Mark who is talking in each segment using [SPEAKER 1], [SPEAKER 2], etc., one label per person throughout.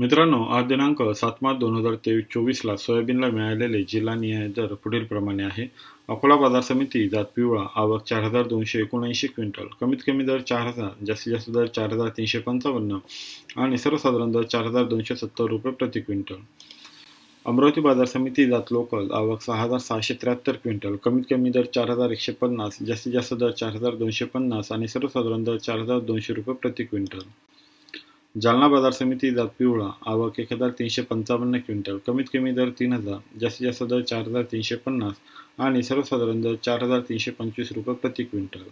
[SPEAKER 1] मित्रांनो आज दिनांक सात मार्च दोन हजार तेवीस चोवीसला सोयाबीनला मिळालेले जिल्हा निहाय दर पुढीलप्रमाणे आहे. अकोला बाजार समिती जात पिवळा आवक चार हजार दोनशे एकोणऐंशी क्विंटल कमीत कमी दर चार हजार जास्तीत जास्त दर चार हजार तीनशे पंचावन्न आणि सर्वसाधारण दर चार हजार दोनशे सत्तर रुपये प्रति क्विंटल. अमरावती बाजार समिती जात लोकल आवक सहा हजार सहाशे त्र्याहत्तर क्विंटल कमीत कमी दर चार हजार एकशे पन्नास जास्तीत जास्त दर चार हजार दोनशे पन्नास आणि सर्वसाधारण दर चार हजार दोनशे रुपये प्रति क्विंटल. जालना बाजार समिती जात पिवळा आवक एक हजार तीनशे पंचावन्न क्विंटल कमीत कमी दर तीन हजार जास्तीत जास्त दर चार हजार तीनशे पन्नास आणि सर्वसाधारण दर चार हजार तीनशे पंचवीस रुपये प्रति क्विंटल.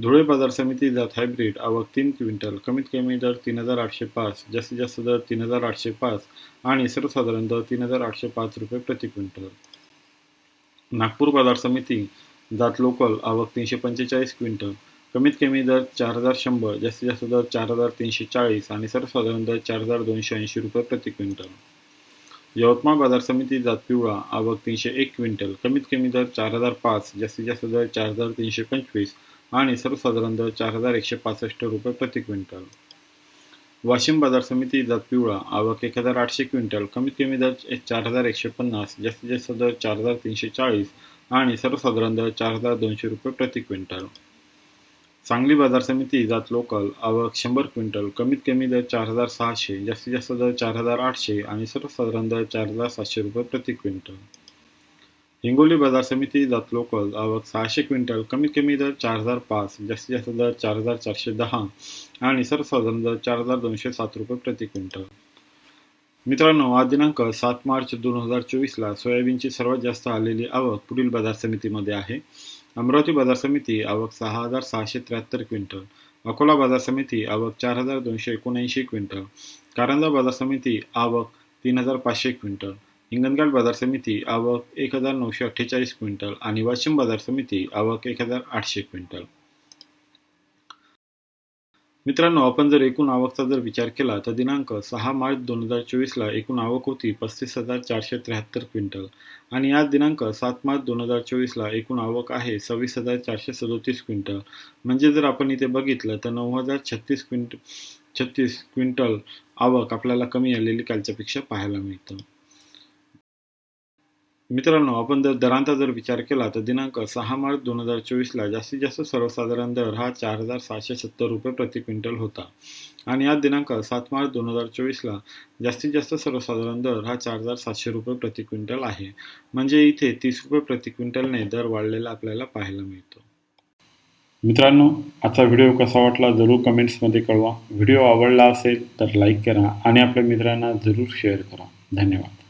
[SPEAKER 1] धुळे बाजार समिती जात हायब्रिड आवक तीन क्विंटल कमीत कमी दर तीन हजार आठशे पाच जास्तीत जास्त दर तीन हजार आठशे पाच आणि सर्वसाधारण दर तीन हजार आठशे पाच रुपये प्रति क्विंटल. नागपूर बाजार समिती जात लोकल आवक तीनशे पंचेचाळीस क्विंटल कमीत कमी दर चार हजार शंभर जास्तीत जास्त दर चार हजार तीनशे चाळीस आणि सर्वसाधारण दर चार हजार दोनशे ऐंशी रुपये प्रति क्विंटल. यवतमाळ बाजार समिती जात पिवळा आवक तीनशे एक क्विंटल कमीत कमी दर चार हजार पाच जास्तीत जास्त दर चार हजार तीनशे पंचवीस आणि सर्वसाधारण दर चार हजार एकशे पासष्ट रुपये प्रति क्विंटल. वाशिम बाजार समिती जात पिवळा आवक एक हजार आठशे क्विंटल कमीत कमी दर चार हजार एकशे पन्नास जास्तीत जास्त दर चार हजार तीनशे चाळीस आणि सर्वसाधारण दर चार हजार दोनशे रुपये प्रति क्विंटल. सांगली बाजार समिती जात लोकल आवक शंभर क्विंटल कमीत कमी दर चार हजार सहाशे जास्तीत जास्त दर चार हजार आठशे आणि सर्वसाधारण दर चार हजार सातशे रुपये प्रति क्विंटल. हिंगोली बाजार समिती जात लोकल आवक सहाशे क्विंटल कमीत कमी दर चार हजार पाच जास्तीत जास्त दर चार हजार चारशे दहा आणि सर्वसाधारण दर चार हजार दोनशे सात रुपये प्रति क्विंटल. मित्रांनो आज दिनांक सात मार्च दोन हजार चोवीसला सोयाबीनची सर्वात जास्त आलेली आवक पुढील बाजार समितीमध्ये आहे. अमरावती बाजार समिती आवक सहा हजार सहाशे त्र्याहत्तर क्विंटल. अकोला बाजार समिती आवक चार हजार दोनशे एकोणऐंशी क्विंटल. कारंजा बाजार समिती आवक तीन हजार पाचशे क्विंटल. हिंगणघाट बाजार समिती आवक एक हजार नऊशे अठ्ठेचाळीस क्विंटल आणि वाशिम बाजार समिती आवक एक हजार आठशे क्विंटल. मित्रांनो आपण जर एकूण आवकचा जर विचार केला तर दिनांक सहा मार्च दोन हजार चोवीसला एकूण आवक होती पस्तीस हजार चारशे त्र्याहत्तर क्विंटल. आणि आज दिनांक सात मार्च दोन हजार चोवीसला एकूण आवक आहे सव्वीस हजार चारशे सदोतीस क्विंटल. म्हणजे जर आपण इथे बघितलं तर नऊ हजार छत्तीस क्विंट छत्तीस क्विंटल आवक आपल्याला कमी आलेली कालच्यापेक्षा पाहायला मिळतं. मित्रांनो आपण जर दरांचा जर विचार केला तर दिनांक सहा मार्च दोन हजार चोवीसला जास्तीत जास्त सर्वसाधारण दर हा चार हजार सहाशे सत्तर रुपये प्रति क्विंटल होता. आणि आज दिनांक सात मार्च दोन हजार चोवीसला जास्तीत जास्त सर्वसाधारण दर हा चार हजार सातशे रुपये प्रति क्विंटल आहे. म्हणजे इथे तीस रुपये प्रति क्विंटलने दर वाढलेला आपल्याला पाहायला मिळतो. मित्रांनो आजचा व्हिडिओ कसा वाटला जरूर कमेंट्समध्ये कळवा. व्हिडिओ आवडला असेल तर लाईक करा आणि आपल्या मित्रांना जरूर शेअर करा. धन्यवाद.